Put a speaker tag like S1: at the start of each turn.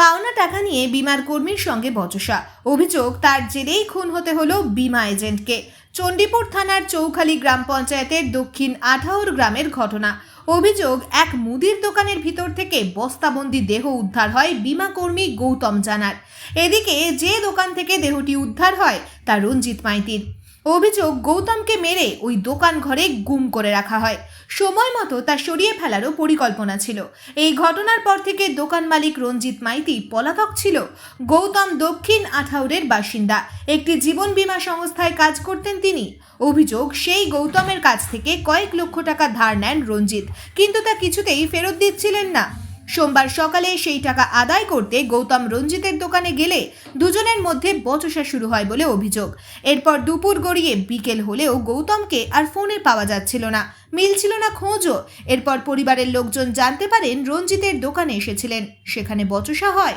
S1: পাওনা টাকা নিয়ে বিমার কর্মীর সঙ্গে বচসা। অভিযোগ, তার জেরেই খুন হতে হলো বিমা এজেন্টকে। চণ্ডীপুর থানার চৌখালী গ্রাম পঞ্চায়েতের দক্ষিণ আঠাউর গ্রামের ঘটনা। অভিযোগ, এক মুদির দোকানের ভিতর থেকে বস্তাবন্দি দেহ উদ্ধার হয় বিমা কর্মী গৌতম জানার। এদিকে যে দোকান থেকে দেহটি উদ্ধার হয়, তা রঞ্জিত মাইতির। অভিযোগ গৌতমকে মেরে ওই দোকান ঘরে গুম করে রাখা হয়। সময় মতো তা সরিয়ে ফেলারও পরিকল্পনা ছিল। এই ঘটনার পর থেকে দোকান মালিক রঞ্জিত মাইতি পলাতক ছিল। গৌতম দক্ষিণ আঠাউরের বাসিন্দা। একটি জীবন বীমা সংস্থায় কাজ করতেন তিনি। অভিযোগ, সেই গৌতমের কাছ থেকে কয়েক লক্ষ টাকা ধার নেন রঞ্জিত। কিন্তু তা কিছুতেই ফেরত দিচ্ছিলেন না। সোমবার সকালে সেই টাকা আদায় করতে গৌতম রঞ্জিতের দোকানে গেলে দুজনের মধ্যে বচসা শুরু হয় বলে অভিযোগ। এরপর দুপুর গড়িয়ে বিকেল হলেও গৌতমকে আর ফোনে পাওয়া যাচ্ছিল না, মিলছিল না খোঁজও। এরপর পরিবারের লোকজন জানতে পারেন রঞ্জিতের দোকানে এসেছিলেন, সেখানে বচসা হয়।